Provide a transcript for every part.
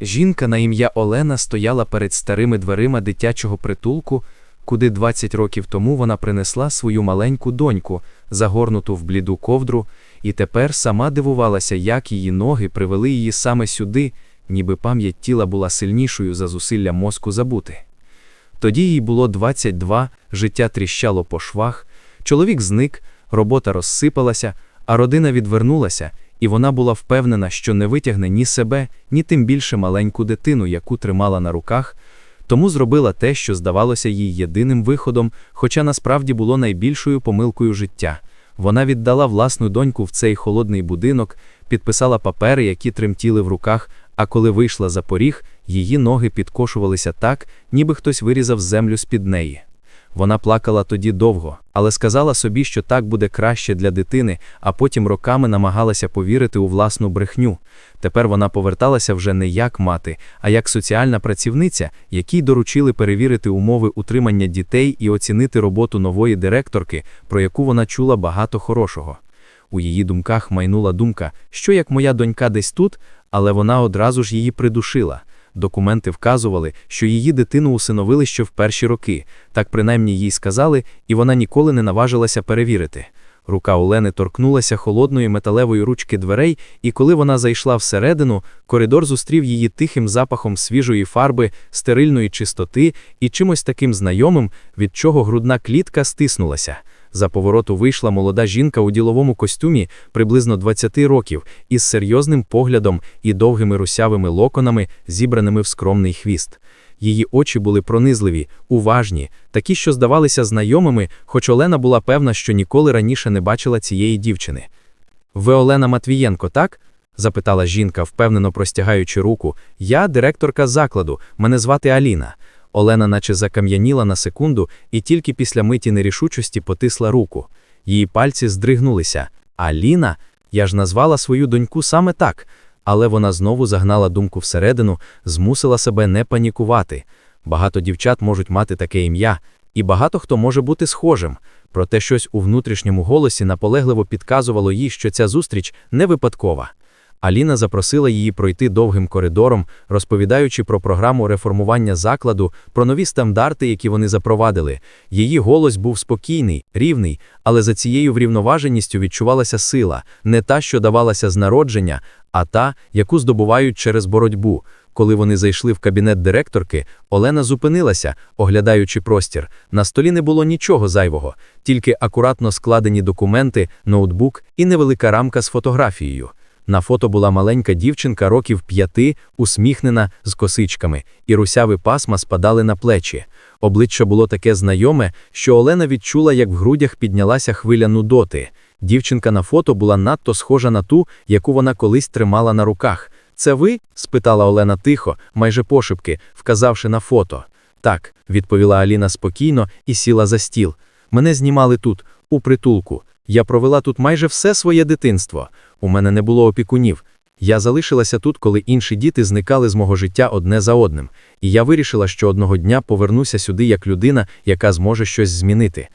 Жінка на ім'я Олена стояла перед старими дверима дитячого притулку, куди 20 років тому вона принесла свою маленьку доньку, загорнуту в бліду ковдру, і тепер сама дивувалася, як її ноги привели її саме сюди, ніби пам'ять тіла була сильнішою за зусилля мозку забути. Тоді їй було 22, життя тріщало по швах, чоловік зник, робота розсипалася, а родина відвернулася, і вона була впевнена, що не витягне ні себе, ні тим більше маленьку дитину, яку тримала на руках, тому зробила те, що здавалося їй єдиним виходом, хоча насправді було найбільшою помилкою життя. Вона віддала власну доньку в цей холодний будинок, підписала папери, які тремтіли в руках, а коли вийшла за поріг, її ноги підкошувалися так, ніби хтось вирізав землю з-під неї. Вона плакала тоді довго, але сказала собі, що так буде краще для дитини, а потім роками намагалася повірити у власну брехню. Тепер вона поверталася вже не як мати, а як соціальна працівниця, якій доручили перевірити умови утримання дітей і оцінити роботу нової директорки, про яку вона чула багато хорошого. У її думках майнула думка, що як моя донька десь тут, але вона одразу ж її придушила. Документи вказували, що її дитину усиновили ще в перші роки, так принаймні їй сказали, і вона ніколи не наважилася перевірити. Рука Олени торкнулася холодної металевої ручки дверей, і коли вона зайшла всередину, коридор зустрів її тихим запахом свіжої фарби, стерильної чистоти і чимось таким знайомим, від чого грудна клітка стиснулася. За повороту вийшла молода жінка у діловому костюмі приблизно 20 років, із серйозним поглядом і довгими русявими локонами, зібраними в скромний хвіст. Її очі були пронизливі, уважні, такі, що здавалися знайомими, хоч Олена була певна, що ніколи раніше не бачила цієї дівчини. Ви Олена Матвієнко, так? запитала жінка, впевнено простягаючи руку. Я директорка закладу, мене звати Аліна. Олена наче закам'яніла на секунду і тільки після миті нерішучості потисла руку. Її пальці здригнулися. Аліна? Я ж назвала свою доньку саме так. Але вона знову загнала думку всередину, змусила себе не панікувати. Багато дівчат можуть мати таке ім'я, і багато хто може бути схожим. Проте щось у внутрішньому голосі наполегливо підказувало їй, що ця зустріч не випадкова. Аліна запросила її пройти довгим коридором, розповідаючи про програму реформування закладу, про нові стандарти, які вони запровадили. Її голос був спокійний, рівний, але за цією врівноваженістю відчувалася сила, не та, що давалася з народження, а та, яку здобувають через боротьбу. Коли вони зайшли в кабінет директорки, Олена зупинилася, оглядаючи простір. На столі не було нічого зайвого, тільки акуратно складені документи, ноутбук і невелика рамка з фотографією. На фото була маленька дівчинка років п'яти, усміхнена, з косичками, і русяві пасма спадали на плечі. Обличчя було таке знайоме, що Олена відчула, як в грудях піднялася хвиля нудоти. Дівчинка на фото була надто схожа на ту, яку вона колись тримала на руках. Це ви? спитала Олена тихо, майже пошепки, вказавши на фото. Так, відповіла Аліна спокійно і сіла за стіл. Мене знімали тут, у притулку. Я провела тут майже все своє дитинство. У мене не було опікунів. Я залишилася тут, коли інші діти зникали з мого життя одне за одним, і я вирішила, що одного дня повернуся сюди як людина, яка зможе щось змінити.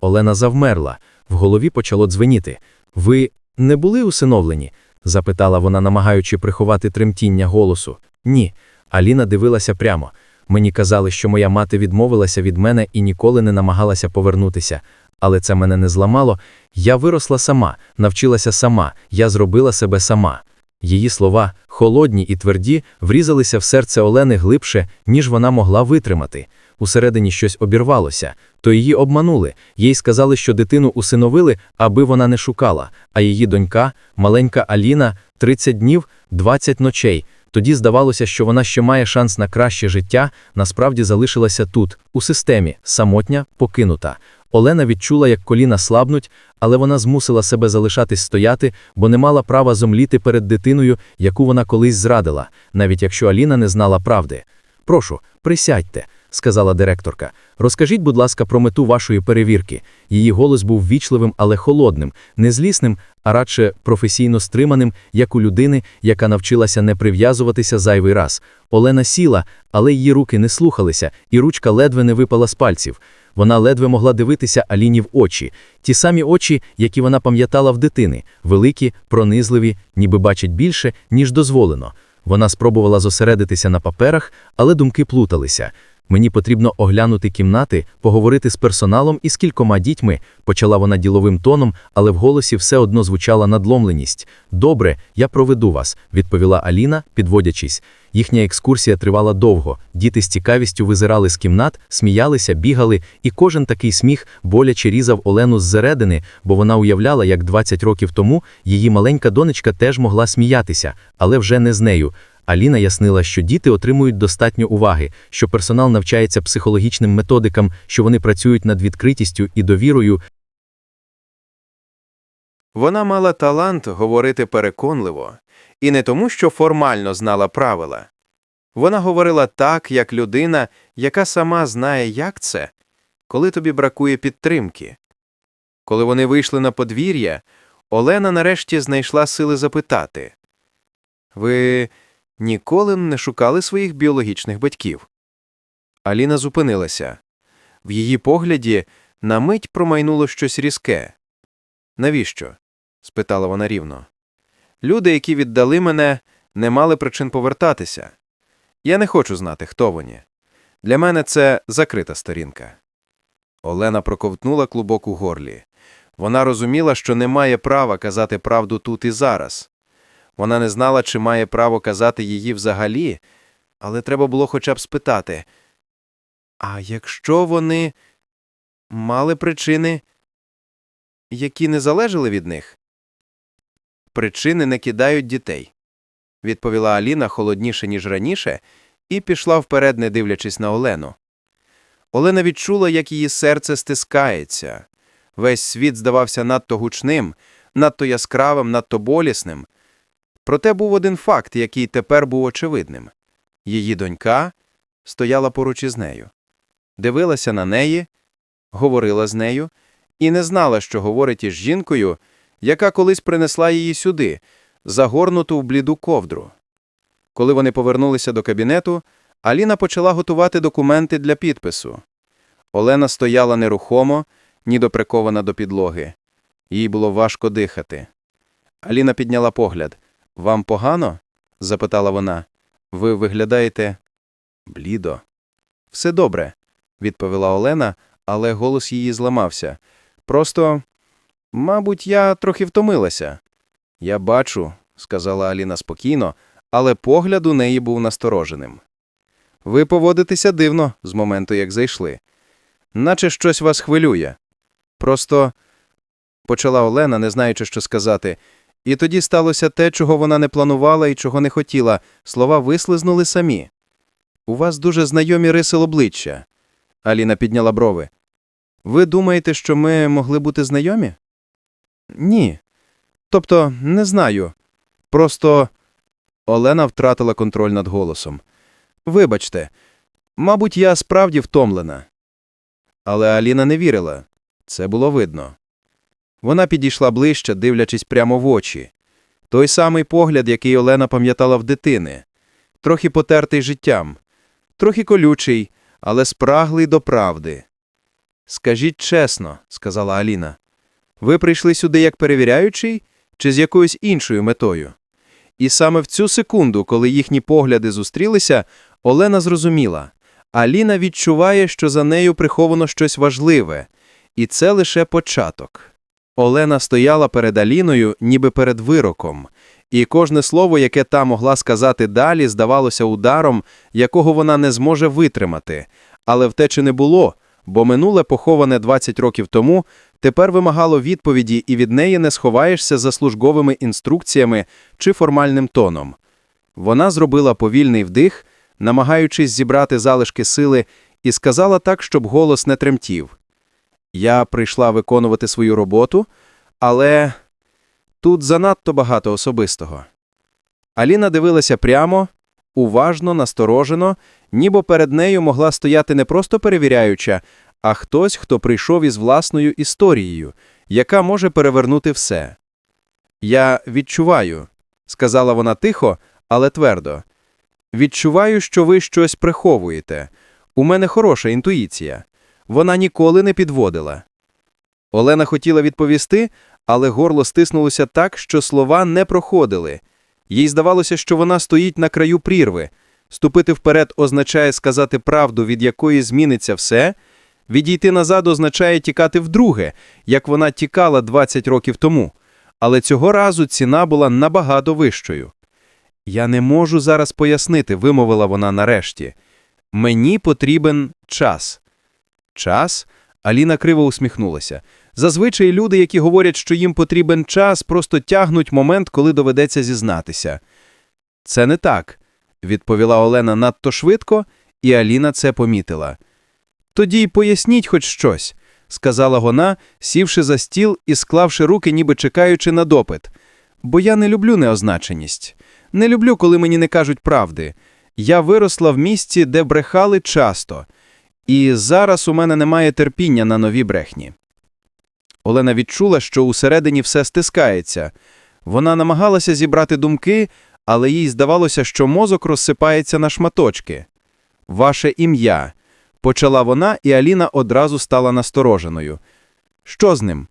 Олена завмерла, в голові почало дзвеніти. Ви не були усиновлені? запитала вона, намагаючи приховати тремтіння голосу. Ні. Аліна дивилася прямо. Мені казали, що моя мати відмовилася від мене і ніколи не намагалася повернутися. Але це мене не зламало. Я виросла сама, навчилася сама, я зробила себе сама. Її слова, холодні і тверді, врізалися в серце Олени глибше, ніж вона могла витримати. Усередині щось обірвалося, то її обманули. Їй сказали, що дитину усиновили, аби вона не шукала, а її донька, маленька Аліна, 30 днів, 20 ночей. Тоді здавалося, що вона ще має шанс на краще життя, насправді залишилася тут, у системі, самотня, покинута. Олена відчула, як коліна слабнуть, але вона змусила себе залишатись стояти, бо не мала права зомліти перед дитиною, яку вона колись зрадила, навіть якщо Аліна не знала правди. Прошу, присядьте, сказала директорка. Розкажіть, будь ласка, про мету вашої перевірки. Її голос був вічливим, але холодним, не злісним, а радше професійно стриманим, як у людини, яка навчилася не прив'язуватися зайвий раз. Олена сіла, але її руки не слухалися, і ручка ледве не випала з пальців. Вона ледве могла дивитися Аліні в очі, ті самі очі, які вона пам'ятала в дитини, великі, пронизливі, ніби бачать більше, ніж дозволено. Вона спробувала зосередитися на паперах, але думки плуталися. Мені потрібно оглянути кімнати, поговорити з персоналом і з кількома дітьми, почала вона діловим тоном, але в голосі все одно звучала надломленість. Добре, я проведу вас, відповіла Аліна, підводячись. Їхня екскурсія тривала довго. Діти з цікавістю визирали з кімнат, сміялися, бігали, і кожен такий сміх боляче різав Олену зсередини, бо вона уявляла, як 20 років тому її маленька донечка теж могла сміятися, але вже не з нею. Аліна яснила, що діти отримують достатньо уваги, що персонал навчається психологічним методикам, що вони працюють над відкритістю і довірою. Вона мала талант говорити переконливо, і не тому, що формально знала правила. Вона говорила так, як людина, яка сама знає, як це, коли тобі бракує підтримки. Коли вони вийшли на подвір'я, Олена нарешті знайшла сили запитати Ви ніколи не шукали своїх біологічних батьків? Аліна зупинилася. В її погляді на мить промайнуло щось різке. Навіщо? спитала вона рівно. Люди, які віддали мене, не мали причин повертатися. Я не хочу знати, хто вони. Для мене це закрита сторінка. Олена проковтнула клубок у горлі. Вона розуміла, що не має права казати правду тут і зараз. Вона не знала, чи має право казати її взагалі, але треба було хоча б спитати. А якщо вони мали причини, які не залежали від них? Причини не кидають дітей, відповіла Аліна холодніше, ніж раніше, і пішла вперед, не дивлячись на Олену. Олена відчула, як її серце стискається. Весь світ здавався надто гучним, надто яскравим, надто болісним. Проте був один факт, який тепер був очевидним. Її донька стояла поруч із нею, дивилася на неї, говорила з нею і не знала, що говорить із жінкою, яка колись принесла її сюди, загорнуту в бліду ковдру. Коли вони повернулися до кабінету, Аліна почала готувати документи для підпису. Олена стояла нерухомо, ніби прикована до підлоги. Їй було важко дихати. Аліна підняла погляд. Вам погано? запитала вона. Ви виглядаєте блідо. Все добре, відповіла Олена, але голос її зламався. Просто, мабуть, я трохи втомилася. Я бачу, сказала Аліна спокійно, але погляд у неї був настороженим. Ви поводитеся дивно з моменту, як зайшли. Наче щось вас хвилює. Просто, почала Олена, не знаючи, що сказати, і тоді сталося те, чого вона не планувала і чого не хотіла. Слова вислизнули самі. У вас дуже знайомі риси обличчя. Аліна підняла брови. Ви думаєте, що ми могли бути знайомі? Ні. Тобто, не знаю. Просто Олена втратила контроль над голосом. Вибачте, мабуть, я справді втомлена. Але Аліна не вірила. Це було видно. Вона підійшла ближче, дивлячись прямо в очі. Той самий погляд, який Олена пам'ятала в дитини. Трохи потертий життям, трохи колючий, але спраглий до правди. Скажіть чесно, сказала Аліна, ви прийшли сюди як перевіряючий чи з якоюсь іншою метою? І саме в цю секунду, коли їхні погляди зустрілися, Олена зрозуміла. Аліна відчуває, що за нею приховано щось важливе, і це лише початок. Олена стояла перед Аліною, ніби перед вироком, і кожне слово, яке та могла сказати далі, здавалося ударом, якого вона не зможе витримати. Але втечі не було, бо минуле поховане 20 років тому тепер вимагало відповіді, і від неї не сховаєшся за службовими інструкціями чи формальним тоном. Вона зробила повільний вдих, намагаючись зібрати залишки сили, і сказала так, щоб голос не тремтів. Я прийшла виконувати свою роботу, але тут занадто багато особистого. Аліна дивилася прямо, уважно, насторожено, ніби перед нею могла стояти не просто перевіряюча, а хтось, хто прийшов із власною історією, яка може перевернути все. Я відчуваю, сказала вона тихо, але твердо. Відчуваю, що ви щось приховуєте. У мене хороша інтуїція. Вона ніколи не підводила. Олена хотіла відповісти, але горло стиснулося так, що слова не проходили. Їй здавалося, що вона стоїть на краю прірви. Ступити вперед означає сказати правду, від якої зміниться все. Відійти назад означає тікати вдруге, як вона тікала 20 років тому. Але цього разу ціна була набагато вищою. Я не можу зараз пояснити, вимовила вона нарешті. Мені потрібен час. Час? Аліна криво усміхнулася. Зазвичай люди, які говорять, що їм потрібен час, просто тягнуть момент, коли доведеться зізнатися. Це не так, відповіла Олена надто швидко, і Аліна це помітила. Тоді й поясніть хоч щось, сказала вона, сівши за стіл і склавши руки, ніби чекаючи на допит. Бо я не люблю неозначеність. Не люблю, коли мені не кажуть правди. Я виросла в місті, де брехали часто. І зараз у мене немає терпіння на нові брехні. Олена відчула, що усередині все стискається. Вона намагалася зібрати думки, але їй здавалося, що мозок розсипається на шматочки. Ваше ім'я. Почала вона, і Аліна одразу стала настороженою. Що з ним?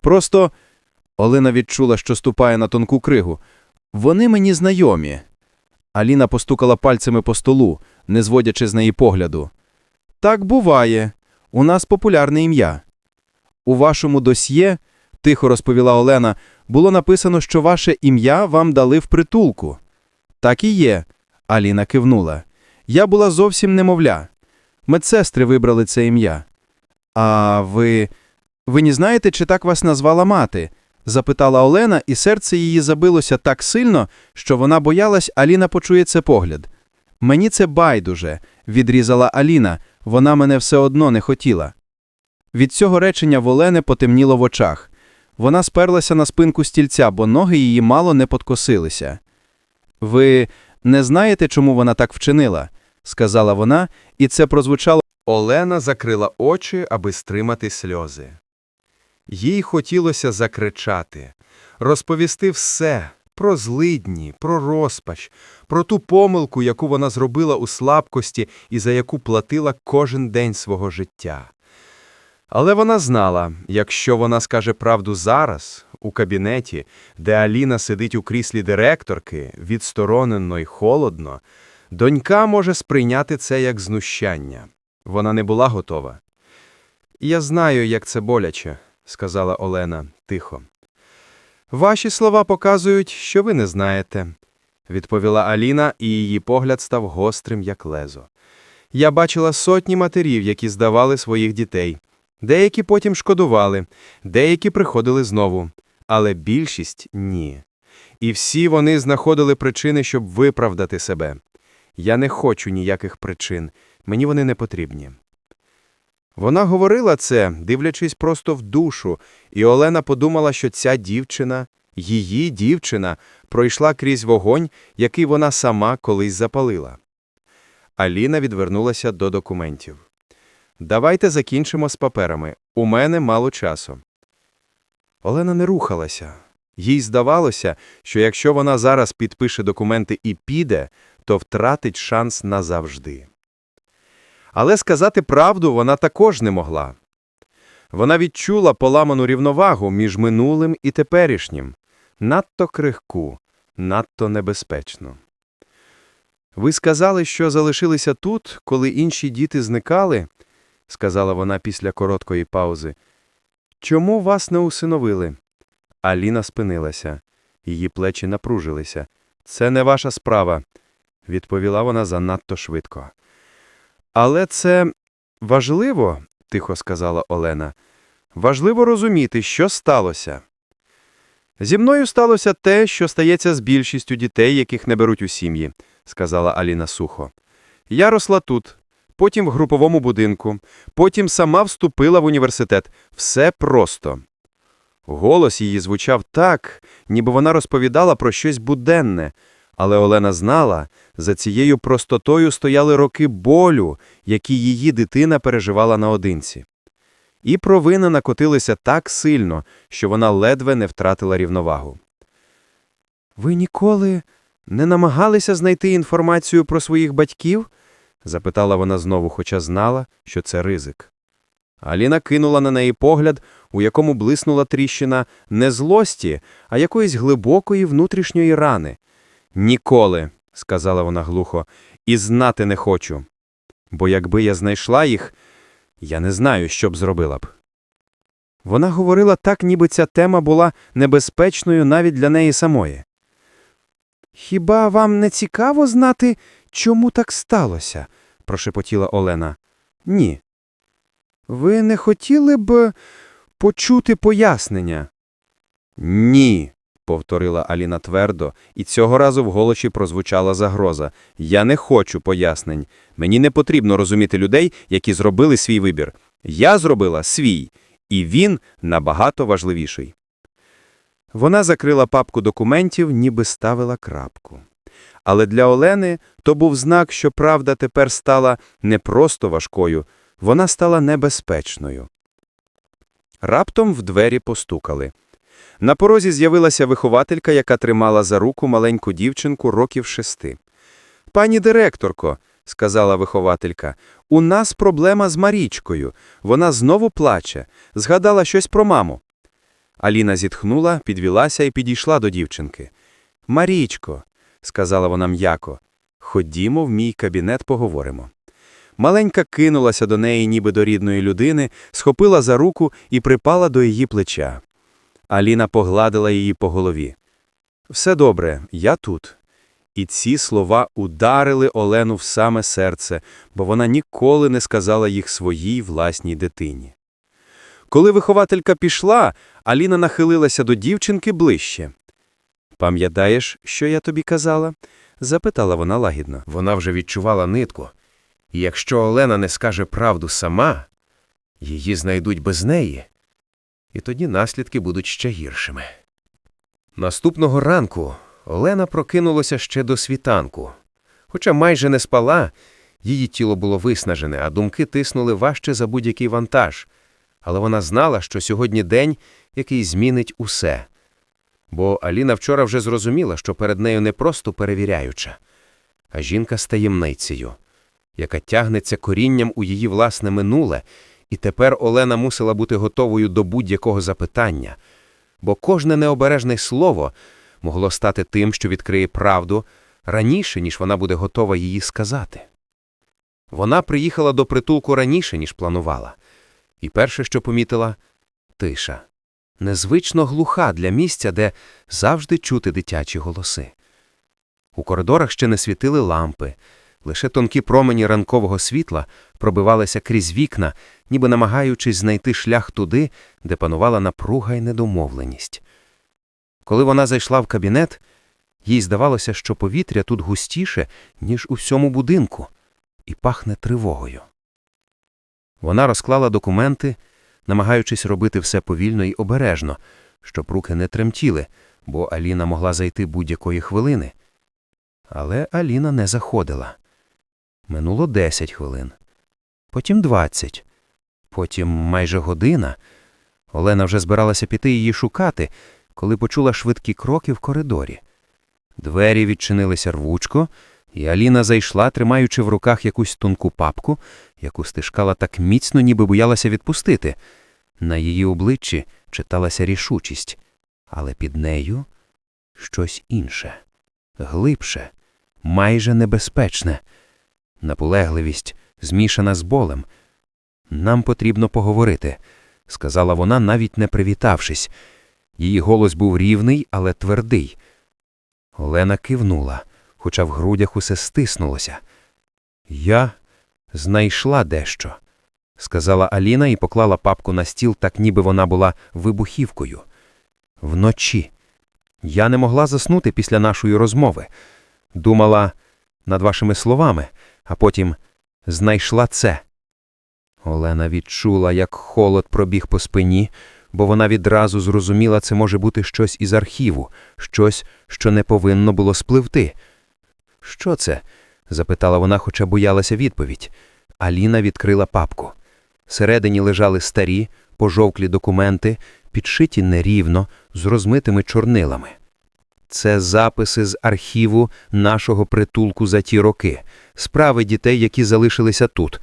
Просто Олена відчула, що ступає на тонку кригу. Вони мені знайомі. Аліна постукала пальцями по столу, не зводячи з неї погляду. Так буває. У нас популярне ім'я. У вашому досьє, тихо розповіла Олена, було написано, що ваше ім'я вам дали в притулку. Так і є. Аліна кивнула. Я була зовсім немовля. Медсестри вибрали це ім'я. А ви. Ви не знаєте, чи так вас назвала мати? запитала Олена, і серце її забилося так сильно, що вона боялась, Аліна почує це погляд. Мені це байдуже, відрізала Аліна, вона мене все одно не хотіла. Від цього речення в Олени потемніло в очах. Вона сперлася на спинку стільця, бо ноги її мало не подкосилися. Ви не знаєте, чому вона так вчинила? сказала вона, і це прозвучало. Олена закрила очі, аби стримати сльози. Їй хотілося закричати, розповісти все про злидні, про розпач, про ту помилку, яку вона зробила у слабкості і за яку платила кожен день свого життя. Але вона знала, якщо вона скаже правду зараз, у кабінеті, де Аліна сидить у кріслі директорки, відсторонено й холодно, донька може сприйняти це як знущання. Вона не була готова. Я знаю, як це боляче, сказала Олена тихо. Ваші слова показують, що ви не знаєте, відповіла Аліна, і її погляд став гострим, як лезо. Я бачила сотні матерів, які здавали своїх дітей. Деякі потім шкодували, деякі приходили знову, але більшість ні. І всі вони знаходили причини, щоб виправдати себе. Я не хочу ніяких причин, мені вони не потрібні. Вона говорила це, дивлячись просто в душу, і Олена подумала, що ця дівчина, її дівчина, пройшла крізь вогонь, який вона сама колись запалила. Аліна відвернулася до документів. Давайте закінчимо з паперами. У мене мало часу. Олена не рухалася. Їй здавалося, що якщо вона зараз підпише документи і піде, то втратить шанс назавжди. Але сказати правду вона також не могла. Вона відчула поламану рівновагу між минулим і теперішнім, надто крихку, надто небезпечно. Ви сказали, що залишилися тут, коли інші діти зникали, сказала вона після короткої паузи. Чому вас не усиновили? Аліна спинилася. Її плечі напружилися. Це не ваша справа, відповіла вона занадто швидко. Але це важливо, тихо сказала Олена. Важливо розуміти, що сталося. Зі мною сталося те, що стається з більшістю дітей, яких не беруть у сім'ї, сказала Аліна сухо. Я росла тут, потім в груповому будинку, потім сама вступила в університет. Все просто. Голос її звучав так, ніби вона розповідала про щось буденне, але Олена знала, за цією простотою стояли роки болю, які її дитина переживала наодинці. І провини накотилися так сильно, що вона ледве не втратила рівновагу. Ви ніколи не намагалися знайти інформацію про своїх батьків? запитала вона знову, хоча знала, що це ризик. Аліна кинула на неї погляд, у якому блиснула тріщина не злості, а якоїсь глибокої внутрішньої рани. Ніколи, сказала вона глухо, і знати не хочу. Бо якби я знайшла їх, я не знаю, що б зробила б. Вона говорила так, ніби ця тема була небезпечною навіть для неї самої. Хіба вам не цікаво знати, чому так сталося? прошепотіла Олена. Ні. Ви не хотіли б почути пояснення? Ні, повторила Аліна твердо, і цього разу в голосі прозвучала загроза. Я не хочу пояснень. Мені не потрібно розуміти людей, які зробили свій вибір. Я зробила свій, і він набагато важливіший. Вона закрила папку документів, ніби ставила крапку. Але для Олени то був знак, що правда тепер стала не просто важкою, вона стала небезпечною. Раптом в двері постукали. На порозі з'явилася вихователька, яка тримала за руку маленьку дівчинку років шести. «Пані директорко», – сказала вихователька, – «у нас проблема з Марічкою. Вона знову плаче. Згадала щось про маму». Аліна зітхнула, підвілася і підійшла до дівчинки. «Марічко», – сказала вона м'яко, – «ходімо в мій кабінет поговоримо». Маленька кинулася до неї ніби до рідної людини, схопила за руку і припала до її плеча. Аліна погладила її по голові. «Все добре, я тут». І ці слова ударили Олену в саме серце, бо вона ніколи не сказала їх своїй власній дитині. Коли вихователька пішла, Аліна нахилилася до дівчинки ближче. «Пам'ятаєш, що я тобі казала?» – запитала вона лагідно. Вона вже відчувала нитку. І якщо Олена не скаже правду сама, її знайдуть без неї, і тоді наслідки будуть ще гіршими. Наступного ранку Олена прокинулася ще до світанку. Хоча майже не спала, її тіло було виснажене, а думки тиснули важче за будь-який вантаж. Але вона знала, що сьогодні день, який змінить усе. Бо Аліна вчора вже зрозуміла, що перед нею не просто перевіряюча, а жінка з таємницею, яка тягнеться корінням у її власне минуле, і тепер Олена мусила бути готовою до будь-якого запитання, бо кожне необережне слово могло стати тим, що відкриє правду раніше, ніж вона буде готова її сказати. Вона приїхала до притулку раніше, ніж планувала, і перше, що помітила – тиша. Незвично глуха для місця, де завжди чути дитячі голоси. У коридорах ще не світили лампи, лише тонкі промені ранкового світла пробивалися крізь вікна, ніби намагаючись знайти шлях туди, де панувала напруга й недомовленість. Коли вона зайшла в кабінет, їй здавалося, що повітря тут густіше, ніж у всьому будинку, і пахне тривогою. Вона розклала документи, намагаючись робити все повільно і обережно, щоб руки не тремтіли, бо Аліна могла зайти будь-якої хвилини. Але Аліна не заходила. Минуло 10 хвилин, потім 20, потім майже година. Олена вже збиралася піти її шукати, коли почула швидкі кроки в коридорі. Двері відчинилися рвучко, і Аліна зайшла, тримаючи в руках якусь тонку папку, яку стискала так міцно, ніби боялася відпустити. На її обличчі читалася рішучість, але під нею щось інше, глибше, майже небезпечне, наполегливість, змішана з болем. Нам потрібно поговорити, сказала вона, навіть не привітавшись. Її голос був рівний, але твердий. Олена кивнула, хоча в грудях усе стиснулося. Я знайшла дещо, сказала Аліна і поклала папку на стіл, так ніби вона була вибухівкою. Вночі. Я не могла заснути після нашої розмови. Думала над вашими словами, а потім знайшла це. Олена відчула, як холод пробіг по спині, бо вона відразу зрозуміла, це може бути щось із архіву, щось, що не повинно було спливти. Що це? запитала вона, хоча боялася відповідь. Аліна відкрила папку. Всередині лежали старі, пожовклі документи, підшиті нерівно, з розмитими чорнилами. Це записи з архіву нашого притулку за ті роки, справи дітей, які залишилися тут.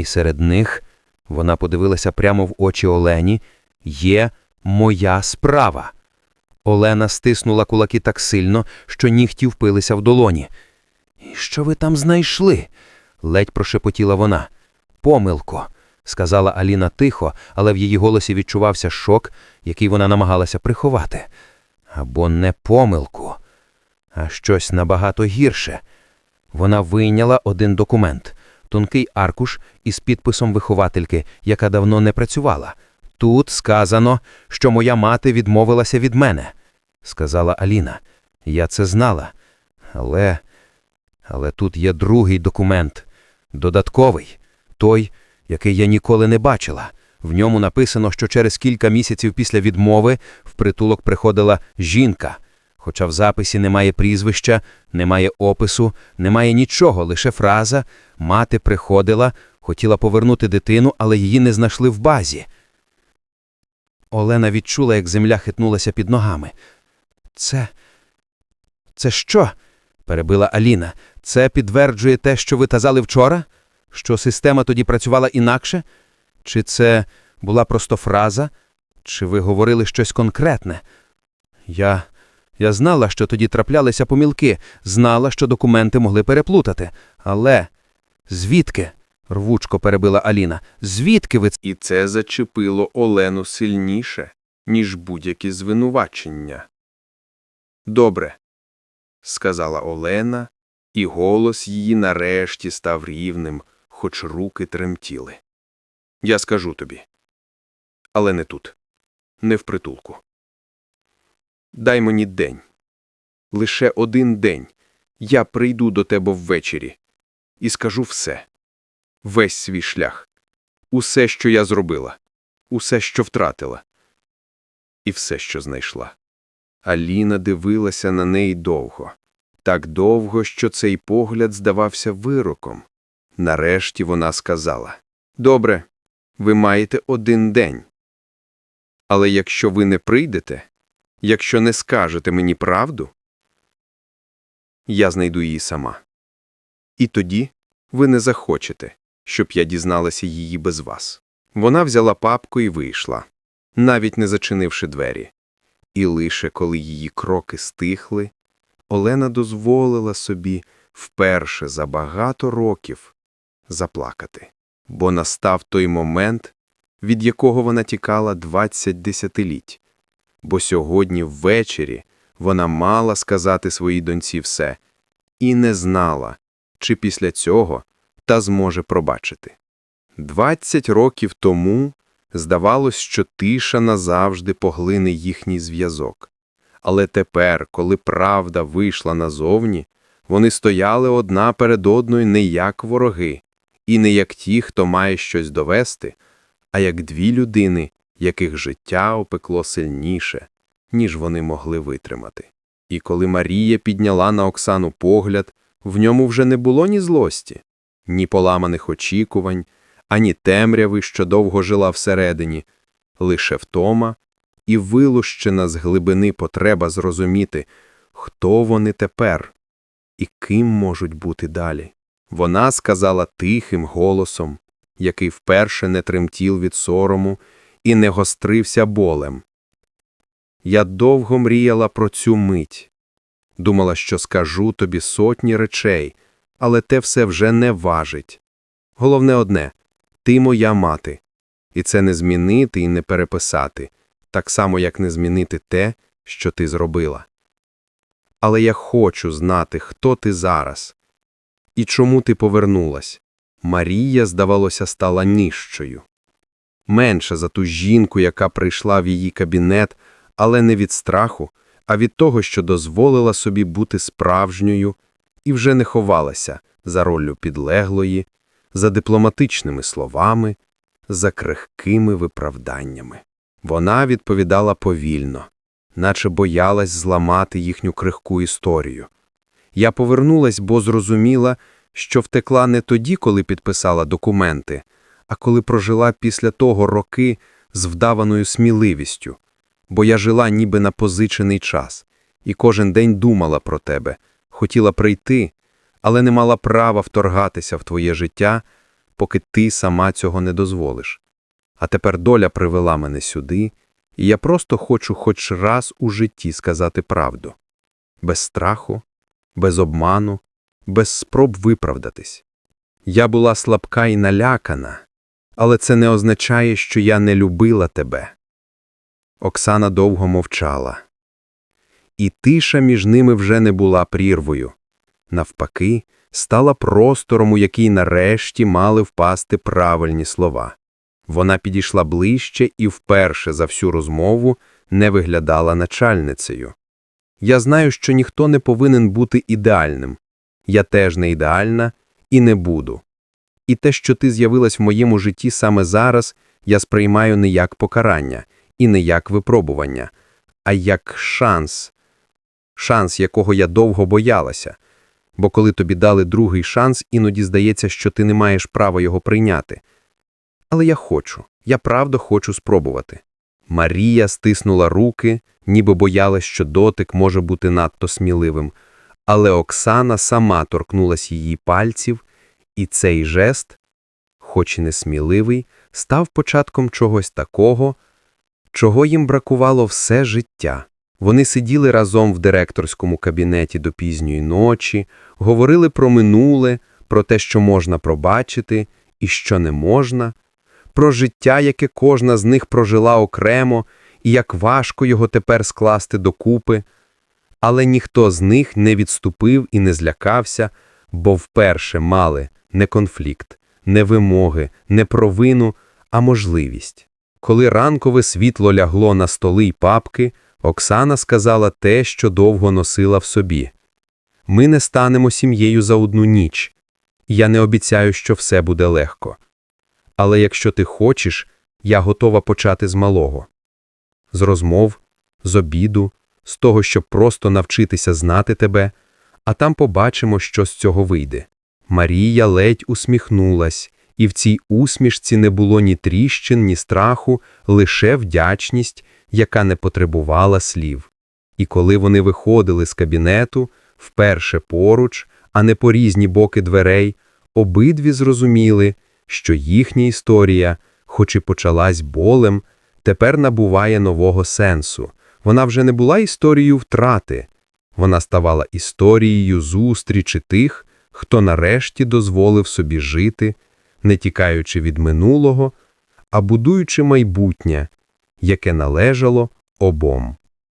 І серед них вона подивилася прямо в очі Олені є моя справа. Олена стиснула кулаки так сильно, що нігті впилися в долоні. «І що ви там знайшли? ледь прошепотіла вона. Помилку, сказала Аліна тихо, але в її голосі відчувався шок, який вона намагалася приховати. Або не помилку, а щось набагато гірше. Вона вийняла один документ тонкий аркуш із підписом виховательки, яка давно не працювала. Тут сказано, що моя мати відмовилася від мене, сказала Аліна. Я це знала. Але. Але тут є другий документ, додатковий, той, який я ніколи не бачила. В ньому написано, що через кілька місяців після відмови в притулок приходила жінка. Хоча в записі немає прізвища, немає опису, немає нічого, лише фраза «Мати приходила, хотіла повернути дитину, але її не знайшли в базі». Олена відчула, як земля хитнулася під ногами. «Це... це що?» – перебила Аліна. «Це підтверджує те, що ви казали вчора? Що система тоді працювала інакше? Чи це була просто фраза? Чи ви говорили щось конкретне?» «Я... я знала, що тоді траплялися помілки, знала, що документи могли переплутати. Але... звідки?» – рвучко перебила Аліна. «Звідки ви І це зачепило Олену сильніше, ніж будь-які звинувачення. Добре, сказала Олена, і голос її нарешті став рівним, хоч руки тремтіли. Я скажу тобі. Але не тут, не в притулку. Дай мені день. Лише один день. Я прийду до тебе ввечері і скажу все. Весь свій шлях. Усе, що я зробила, усе, що втратила, і все, що знайшла. Аліна дивилася на неї довго, так довго, що цей погляд здавався вироком. Нарешті вона сказала Добре, ви маєте один день. Але якщо ви не прийдете, якщо не скажете мені правду, я знайду її сама. І тоді ви не захочете, щоб я дізналася її без вас. Вона взяла папку і вийшла, навіть не зачинивши двері. І лише коли її кроки стихли, Олена дозволила собі вперше за багато років заплакати, бо настав той момент, від якого вона тікала 20 десятиліть. Бо сьогодні ввечері вона мала сказати своїй доньці все і не знала, чи після цього та зможе пробачити. Двадцять років тому здавалось, що тиша назавжди поглине їхній зв'язок. Але тепер, коли правда вийшла назовні, вони стояли одна перед одною не як вороги, і не як ті, хто має щось довести, а як дві людини, яких життя опекло сильніше, ніж вони могли витримати. І коли Марія підняла на Оксану погляд, в ньому вже не було ні злості, ні поламаних очікувань, ані темряви, що довго жила всередині, лише втома і вилущена з глибини потреба зрозуміти, хто вони тепер і ким можуть бути далі. Вона сказала тихим голосом, який вперше не тремтів від сорому і не гострився болем. Я довго мріяла про цю мить. Думала, що скажу тобі сотні речей, але те все вже не важить. Головне одне ти моя мати, і це не змінити і не переписати, так само, як не змінити те, що ти зробила. Але я хочу знати, хто ти зараз і чому ти повернулась. Марія, здавалося, стала ніщою. Менше за ту жінку, яка прийшла в її кабінет, але не від страху, а від того, що дозволила собі бути справжньою і вже не ховалася за роллю підлеглої, за дипломатичними словами, за крихкими виправданнями. Вона відповідала повільно, наче боялась зламати їхню крихку історію. Я повернулась, бо зрозуміла, що втекла не тоді, коли підписала документи, а коли прожила після того роки з вдаваною сміливістю, бо я жила ніби на позичений час, і кожен день думала про тебе, хотіла прийти, але не мала права вторгатися в твоє життя, поки ти сама цього не дозволиш. А тепер доля привела мене сюди, І я просто хочу хоч раз у житті сказати правду. Без страху, без обману, без спроб виправдатись. Я була слабка і налякана, але це не означає, що я не любила тебе. Оксана довго мовчала. І тиша між ними вже не була прірвою. Навпаки, стала простором, у який нарешті мали впасти правильні слова. Вона підійшла ближче і вперше за всю розмову не виглядала начальницею. Я знаю, що ніхто не повинен бути ідеальним. Я теж не ідеальна і не буду. І те, що ти з'явилась в моєму житті саме зараз, я сприймаю не як покарання і не як випробування, а як шанс. Шанс, якого я довго боялася. Бо коли тобі дали другий шанс, іноді здається, що ти не маєш права його прийняти. Але я хочу, я правда хочу спробувати. Марія стиснула руки, ніби боялась, що дотик може бути надто сміливим, але Оксана сама торкнулась її пальців, і цей жест, хоч і несміливий, став початком чогось такого, чого їм бракувало все життя. Вони сиділи разом в директорському кабінеті до пізньої ночі, говорили про минуле, про те, що можна пробачити і що не можна, про життя, яке кожна з них прожила окремо, і як важко його тепер скласти докупи. Але ніхто з них не відступив і не злякався, бо вперше мали не конфлікт, не вимоги, не провину, а можливість. Коли ранкове світло лягло на столи й папки, Оксана сказала те, що довго носила в собі. Ми не станемо сім'єю за одну ніч. Я не обіцяю, що все буде легко. Але якщо ти хочеш, я готова почати з малого. З розмов, з обіду, з того, щоб просто навчитися знати тебе, а там побачимо, що з цього вийде. Марія ледь усміхнулась, і в цій усмішці не було ні тріщин, ні страху, лише вдячність, яка не потребувала слів. І коли вони виходили з кабінету, вперше поруч, а не по різні боки дверей, обидві зрозуміли, що їхня історія, хоч і почалась болем, тепер набуває нового сенсу. Вона вже не була історією втрати, вона ставала історією зустрічі тих, хто нарешті дозволив собі жити, не тікаючи від минулого, а будуючи майбутнє, яке належало обом.